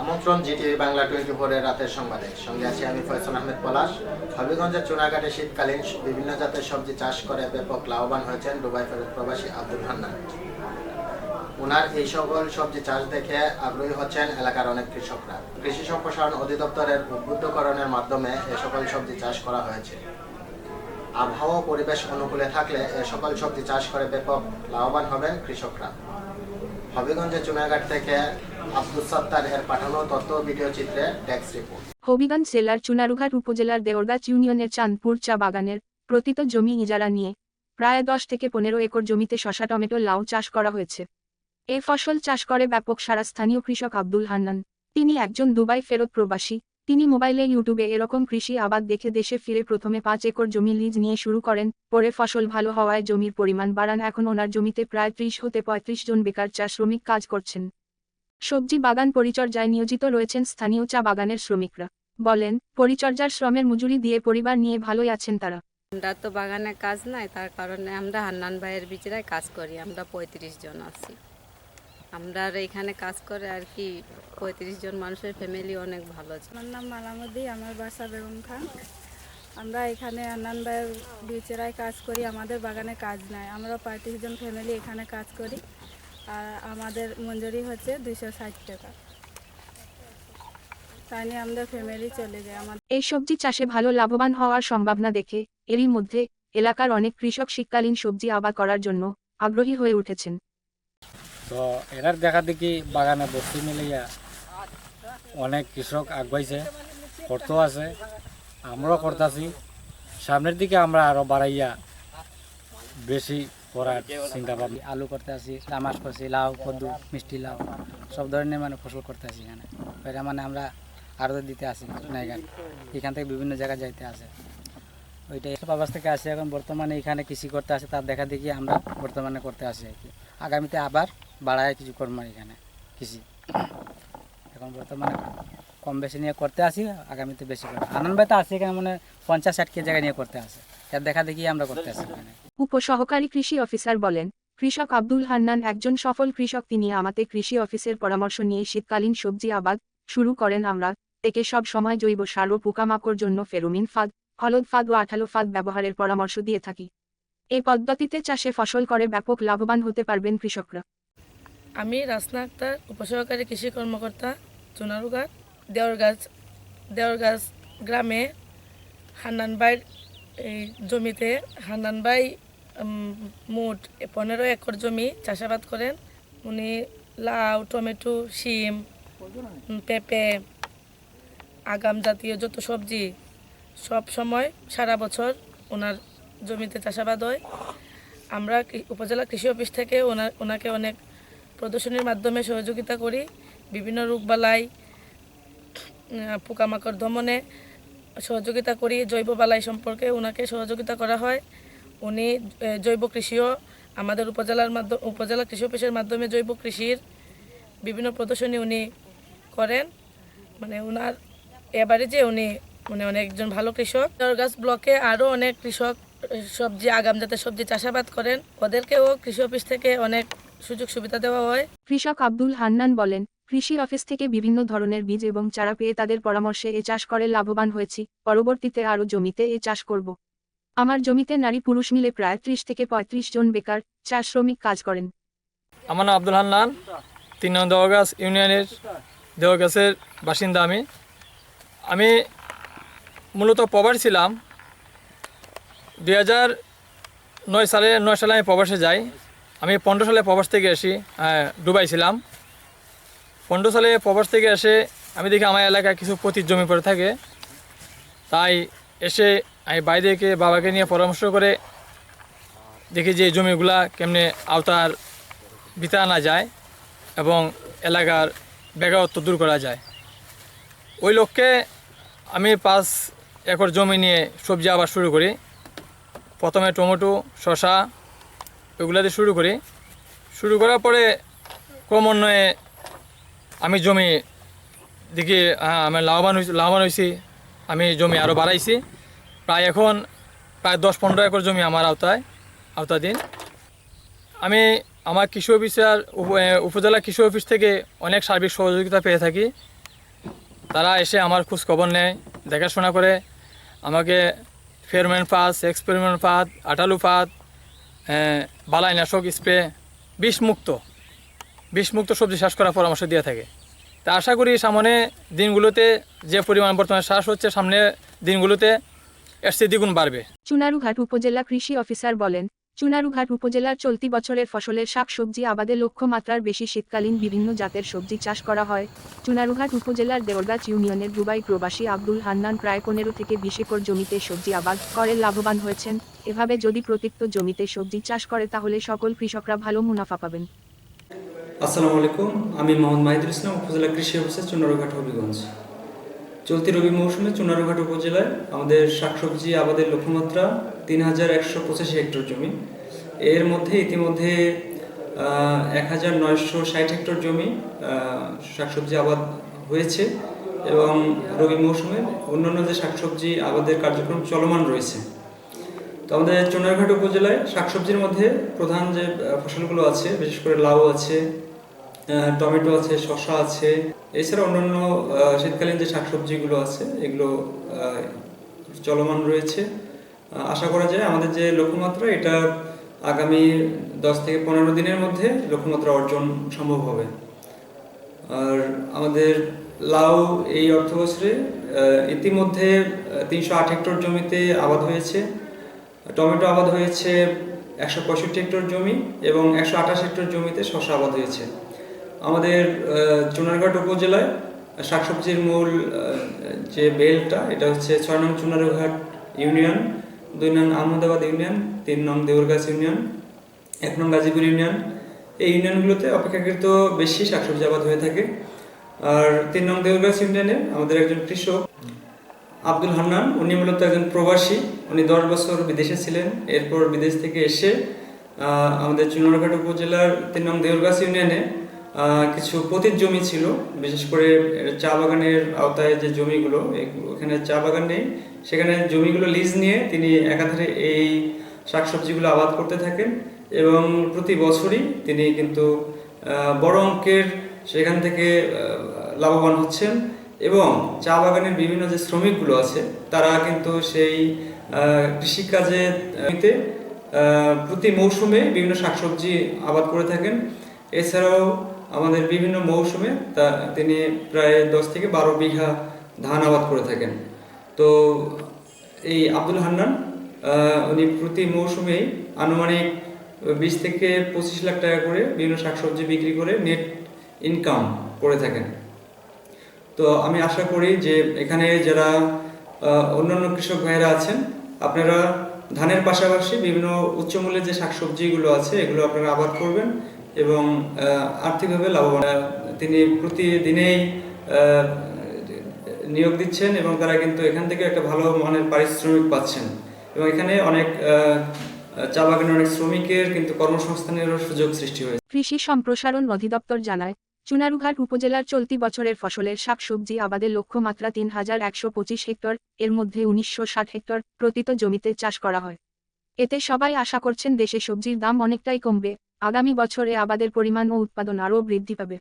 আমন্ত্রণ Zee TV Bangla twenty ফোরের রাতের সংবাদে। সঙ্গে আছি আমি ফয়সাল আহমেদ পলাশ। হবিগঞ্জের চুনাঘাটে শীতকালীন বিভিন্ন জাতের সবজি চাষ করে ব্যাপক লাভবান হয়েছেন দুবাই ফেরত প্রবাসী আব্দুল হান্নান। ওনার এই সকল সবজি চাষ দেখে আগ্রহী হচ্ছেন এলাকার অনেক কৃষকরা। কৃষি সম্প্রসারণ অধিদপ্তরের উদ্বুদ্ধকরণের মাধ্যমে এ সকল সবজি চাষ করা হয়েছে। আবহাওয়া পরিবেশ অনুকূলে থাকলে এ সকল সবজি চাষ করে ব্যাপক লাভবান হবেন কৃষকরা। হবিগঞ্জের চুনাঘাট থেকে হবিগঞ্জ জেলার চুনারুঘাট উপজেলার দেওরগাছ ইউনিয়নের চাঁদপুর চা বাগানের প্রতিত জমি ইজারা নিয়ে প্রায় দশ থেকে পনেরো একর জমিতে শশা, টমেটো, লাউ চাষ করা হয়েছে। এ ফসল চাষ করে ব্যাপক সারা স্থানীয় কৃষক আব্দুল হান্নান। তিনি একজন দুবাই ফেরত প্রবাসী। তিনি মোবাইলে, ইউটিউবে এরকম কৃষি আবাদ দেখে দেশে ফিরে প্রথমে পাঁচ একর জমি লিজ নিয়ে শুরু করেন, পরে ফসল ভালো হওয়ায় জমির পরিমাণ বাড়ান। এখন ওনার জমিতে প্রায় ত্রিশ হতে পঁয়ত্রিশ জন বেকার চা শ্রমিক কাজ করছেন। সবজি বাগান পরিচর্যায় নিয়োজিত রয়েছেন স্থানীয় চা বাগানের শ্রমিকরা। বলেন পরিচর্যার শ্রমের মজুরি দিয়ে পরিবার নিয়ে ভালোই আছেন তারা। আমরা তো বাগানে কাজ নাই তার কারণে আমরা হান্নান ভাইয়ের বিচরায় কাজ করি আমরা পঁয়ত্রিশ জন আছি। আমরা আর এখানে কাজ করে আর কি পঁয়ত্রিশ জন মানুষের ফ্যামিলি অনেক ভালো আছে। আমার নাম মালামুদ্দি আমার বাসা বেগম খান আমরা এখানে আন্নান ভাইয়ের বিচেরায় কাজ করি আমাদের বাগানে কাজ নাই। আমরা পঁয়ত্রিশ জন ফ্যামিলি এখানে কাজ করি। আর আমাদের মঞ্জুরি হচ্ছে দুইশো ষাট টাকা। তাই নিয়ে আমাদের ফ্যামিলি চলে যায় আমাদের এই সবজি চাষে ভালো লাভবান হওয়ার সম্ভাবনা দেখে এরই মধ্যে এলাকার অনেক কৃষক শীতকালীন সবজি আবাদ করার জন্য আগ্রহী হয়ে উঠেছেন। তো এরার দেখা দেখি বাগানে বস্তি মিলিয়া অনেক কৃষক আগাইছে করতেও আছে আমরাও করতেছি। সামনের দিকে আমরা আরও বাড়াইয়া বেশি করার চিন্তা আলু করতে আসি লামাস করছি, লাউ কদ্দু মিষ্টি লাউ, সব ধরনের মানে ফসল করতে আসি এখানে। এটা মানে আমরা আরও দিতে আসি নাইগান এখান থেকে বিভিন্ন জায়গায় যাইতে আসে। ওইটাই। সব আবাস থেকে আসি এখন। বর্তমানে এখানে কৃষি করতে আসে, তার দেখা দেখি আমরা বর্তমানে করতে আসি আর কি। আগামীতে আবার বাড়ায় কিছু কর্ম এখানে, কৃষি। এখন বর্তমানে কম বেশি নিয়ে করতে আসি, আগামীতে বেশি করব আনন্দ তো আসি এখানে মানে পঞ্চাশ ষাট কেজি জায়গায় নিয়ে করতে আসে। তার দেখা দেখি আমরা করতে আসি এখানে। উপসহকারী কৃষি অফিসার বলেন, কৃষক আব্দুল হান্নান একজন সফল কৃষক। তিনি আমাতে কৃষি অফিসের পরামর্শ নিয়ে শীতকালীন সবজি আবাদ শুরু করেন। আমরা থেকে সব সময় জৈব সার ও পোকামাকড় জন্য ফেরোমিন ফাঁদ হলদ ফাঁদ ও আঠালো ফাঁদ ব্যবহারের পরামর্শ দিয়ে থাকি। এই পদ্ধতিতে চাষে ফসল করে ব্যাপক লাভবান হতে পারবেন কৃষকরা। আমি রাসনা আক্তার, উপসহকারী কৃষি কর্মকর্তা চুনারুঘাট দেওরগাছ দেওরগাছ গ্রামে হান্নান ভাইয়ের এই জমিতে হান্নান ভাই মোট পনেরো একর জমি চাষাবাদ করেন। উনি লাউ, টমেটো, শিম পেঁপে, আগাম জাতীয় যত সবজি, সব সময় সারা বছর ওনার জমিতে চাষাবাদ হয়। আমরা উপজেলা কৃষি অফিস থেকে ওনার ওনাকে অনেক প্রদর্শনীর মাধ্যমে সহযোগিতা করি। বিভিন্ন রোগবালাই পোকামাকড় দমনে সহযোগিতা করি, জৈব বালাই সম্পর্কে ওনাকে সহযোগিতা করা হয়। উনি জৈব কৃষিও আমাদের উপজেলার মাধ্যম, উপজেলা কৃষি অফিসের মাধ্যমে জৈব কৃষির বিভিন্ন প্রদর্শনী উনি করেন। মানে ওনার এবারে যে উনি মানে অনেকজন ভালো কৃষক। গাছ ব্লকে আরও অনেক কৃষক সবজি, আগাম জাতের সবজি চাষাবাদ করেন। ওদেরকেও কৃষি অফিস থেকে অনেক সুযোগ সুবিধা দেওয়া হয়। কৃষক আব্দুল হান্নান বলেন, কৃষি অফিস থেকে বিভিন্ন ধরনের বীজ এবং চারা পেয়ে তাদের পরামর্শে এ চাষ করে লাভবান হয়েছি, পরবর্তীতে আরও জমিতে এ চাষ করব। আমার জমিতে নারী পুরুষ মিলে প্রায় ত্রিশ থেকে পঁয়ত্রিশ জন বেকার চাষ শ্রমিক কাজ করেন। আমার নাম আব্দুল হান্নান তিন নং দেওয়াগাছ ইউনিয়নের দেওয়াগাছের বাসিন্দা আমি। আমি মূলত প্রবাস ছিলাম। দুই হাজার নয় সালে নয় সালে আমি প্রবাসে যাই। আমি পনেরো সালে প্রবাস থেকে এসি আহ, দুবাই ছিলাম। পনেরো সালে প্রবাস থেকে এসে আমি দেখি আমার এলাকায় কিছু পতির জমি পড়ে থাকে। তাই এসে আমি বাইরেকে বাবাকে নিয়ে পরামর্শ করে দেখি যে জমিগুলা কেমনে আওতার ভিতরে আনা যায় এবং এলাকার বেকারত্ব দূর করা যায়। ওই লক্ষ্যে আমি পাঁচ একর জমি নিয়ে সবজি আবার শুরু করি। প্রথমে টমেটো শশা এগুলো দিয়ে শুরু করি। শুরু করার পরে ক্রমান্বয়ে আমি জমি দেখি হ্যাঁ, আমি লাভবান হয়েছি লাভবান হয়েছি আমি জমি আরও বাড়াইছি। প্রায় এখন প্রায় দশ পনেরো একর জমি আমার আওতায়, আওতাধীন। আমি আমার কৃষি অফিসার উপ- উপজেলা কৃষি অফিস থেকে অনেক সার্বিক সহযোগিতা পেয়ে থাকি। তারা এসে আমার খোঁজ খবর নেয়, দেখাশোনা করে। আমাকে ফেরোমেন ফাঁদ এক্সপেরিমেন্ট ফাঁদ, আটালু ফাঁদ বালাইনাশক স্প্রে, বিষমুক্ত বিষমুক্ত সবজি চাষ করার পরামর্শ দিয়ে থাকে। তা আশা করি সামনে দিনগুলোতে যে পরিমাণ বর্তমানে চাষ হচ্ছে, সামনে দিনগুলোতে এর চেয়ে দ্বিগুণ বাড়বে। চুনারুঘাট উপজেলা কৃষি অফিসার বলেন চুনারুঘাট উপজেলার চলতি বছরের ফসলের শাকসবজি আবাদে লক্ষ্যমাত্রার বেশি শীতকালীন বিভিন্ন জাতের সবজি চাষ করা হয়। চুনারুঘাট উপজেলার দেওরগাছ ইউনিয়নের দুবাই প্রবাসী আব্দুল হান্নান প্রায় পনেরো থেকে বিশ একর জমিতে সবজি আবাদ করে লাভবান হয়েছেন। এভাবে যদি প্রতিত্ব জমিতে সবজি চাষ করে তাহলে সকল কৃষকরা ভালো মুনাফা পাবেন। আসসালামু আলাইকুম আমি মোহাম্মদ মাহিদুল ইসলাম উপজেলা কৃষি অফিসার চুনারুঘাট হবিগঞ্জ। চলতি রবি মৌসুমে চুনারুঘাট উপজেলায় আমাদের শাকসবজি, আবাদের লক্ষ্যমাত্রা তিন হাজার একশো পঁচাশি হেক্টর জমি। এর মধ্যে ইতিমধ্যে এক হাজার নয়শো ষাট হেক্টর জমি শাকসবজি, আবাদ হয়েছে এবং রবি মৌসুমে অন্যান্য যে শাকসবজি, আবাদের কার্যক্রম চলমান রয়েছে। তো আমাদের চুনারঘাট উপজেলায় শাকসবজির মধ্যে প্রধান যে ফসলগুলো আছে, বিশেষ করে লাউ আছে টমেটো আছে, শসা আছে। এছাড়া অন্যান্য শীতকালীন যে শাকসবজিগুলো আছে, এগুলো চলমান রয়েছে। আশা করা যায় আমাদের যে লক্ষ্যমাত্রা, এটা আগামী দশ থেকে পনেরো দিনের মধ্যে লক্ষ্যমাত্রা অর্জন সম্ভব হবে। আর আমাদের লাউ, এই অর্থ বছরে ইতিমধ্যে তিনশো আট হেক্টর জমিতে আবাদ হয়েছে। টমেটো আবাদ হয়েছে একশো পঁয়ষট্টি হেক্টর জমি এবং একশো আঠাশ হেক্টর জমিতে শশা আবাদ হয়েছে। আমাদের চুনারঘাট উপজেলায় শাকসবজির মূল যে বেলটা, এটা হচ্ছে ছয় নং চুনারঘাট ইউনিয়ন, দুই নং আহমদাবাদ ইউনিয়ন, তিন নং দেউরগাছ ইউনিয়ন, এক নং গাজীপুর ইউনিয়ন। এই ইউনিয়নগুলোতে অপেক্ষাকৃত বেশি শাকসবজি আবাদ হয়ে থাকে। আর তিন নং দেউরগাছ ইউনিয়নে আমাদের একজন কৃষক, আব্দুল হান্নান, উনি মূলত একজন প্রবাসী। উনি দশ বছর বিদেশে ছিলেন, এরপর বিদেশ থেকে এসে আমাদের চুনারঘাট উপজেলার তিন নং দেউরগাছ ইউনিয়নে কিছু পতিত জমি ছিল, বিশেষ করে চা বাগানের আওতায় যে জমিগুলো ওখানে চা বাগান নেই। সেখানে জমিগুলো লিজ নিয়ে তিনি একাধারে এই শাকসবজিগুলো আবাদ করতে থাকেন এবং প্রতি বছরই তিনি কিন্তু বড় অঙ্কের সেখান থেকে লাভবান হচ্ছেন এবং চা বাগানের বিভিন্ন যে শ্রমিকগুলো আছে, তারা কিন্তু সেই কৃষিকাজে প্রতি মৌসুমে বিভিন্ন শাকসবজি আবাদ করে থাকেন। এছাড়াও আমাদের বিভিন্ন মৌসুমে তা তিনি প্রায় দশ থেকে বারো বিঘা ধান আবাদ করে থাকেন। তো এই আব্দুল হান্নান উনি প্রতি মৌসুমেই আনুমানিক বিশ থেকে পঁচিশ লাখ টাকা করে বিভিন্ন শাকসবজি বিক্রি করে নেট ইনকাম করে থাকেন। তো আমি আশা করি যে এখানে যারা অন্যান্য কৃষক ভাইয়েরা আছেন, আপনারা ধানের পাশাপাশি বিভিন্ন উচ্চমূল্যের যে শাকসবজিগুলো আছে, এগুলো আপনারা আবাদ করবেন। এবং আর্থিকভাবে লাভবান। তিনি প্রতিদিনেই নিয়োগ দিচ্ছেন এবং তারা কিন্তু এখান থেকে একটা ভালো মানের পারিশ্রমিক পাচ্ছেন। এবং এখানে অনেক চা বাগানের অনেক শ্রমিকের কিন্তু কর্মসংস্থানেরও সুযোগ সৃষ্টি হয়েছে। কৃষি সম্প্রসারণ অধিদপ্তর জানায়, চুনারুঘাট উপজেলার চলতি বছরের ফসলের শাকসবজি আবাদের লক্ষ্যমাত্রা তিন হাজার একশো পঁচিশ হেক্টর, এর মধ্যে উনিশশো ষাট হেক্টর প্রতিত জমিতে চাষ করা হয়। এতে সবাই আশা করছেন দেশে সবজির দাম অনেকটাই কমবে। আগামী বছরে আবাদের পরিমাণ ও উৎপাদন আরও বৃদ্ধি পাবে।